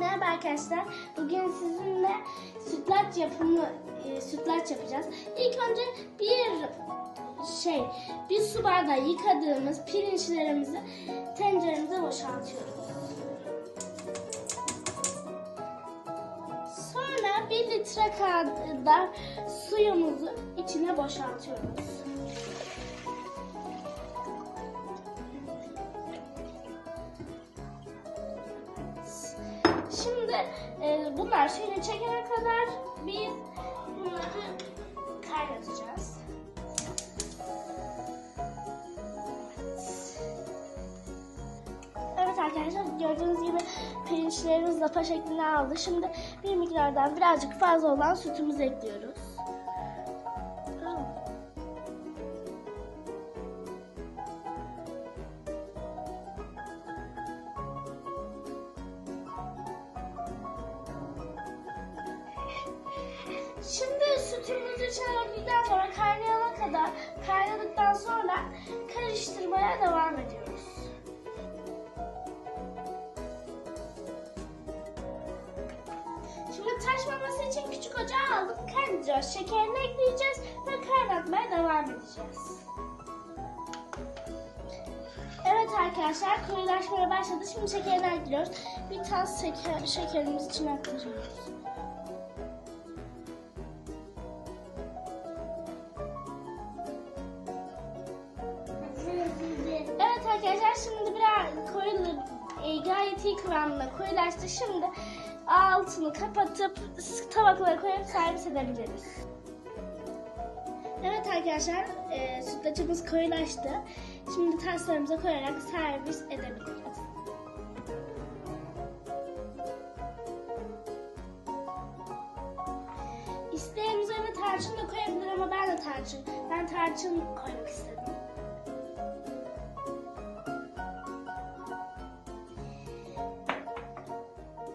Merhaba arkadaşlar. Bugün sizinle sütlaç yapımı e, sütlaç yapacağız. İlk önce bir şey bir su bardağı yıkadığımız pirinçlerimizi tenceremize boşaltıyoruz. Sonra bir litre kadar suyumuzu içine boşaltıyoruz. Şimdi e, bunlar suyunu çekene kadar biz bunları kaynatacağız. Evet arkadaşlar gördüğünüz gibi pirinçlerimiz lapa şeklini aldı. Şimdi bir miktardan birazcık fazla olan sütümüzü ekliyoruz. Sütümüzü içine sonra kaynayana kadar kaynadıktan sonra karıştırmaya devam ediyoruz. Şimdi taşmaması için küçük ocağı aldık. Kaynatacağız. Şekerini ekleyeceğiz ve kaynatmaya devam edeceğiz. Evet arkadaşlar koyulaşmaya başladı. Şimdi şekerini ekliyoruz. Bir tas şeker, şekerimizi içine aktarıyoruz. Arkadaşlar şimdi biraz koyu e, gayet iyi kıvamda koyulaştı. Şimdi altını kapatıp tabaklara koyup servis edebiliriz. Evet arkadaşlar e, sütlaçımız koyulaştı. Şimdi taslarımıza koyarak servis edebiliriz. İsteyen üzerine tarçın da koyabilir ama ben de tarçın. Ben tarçın koymak istedim.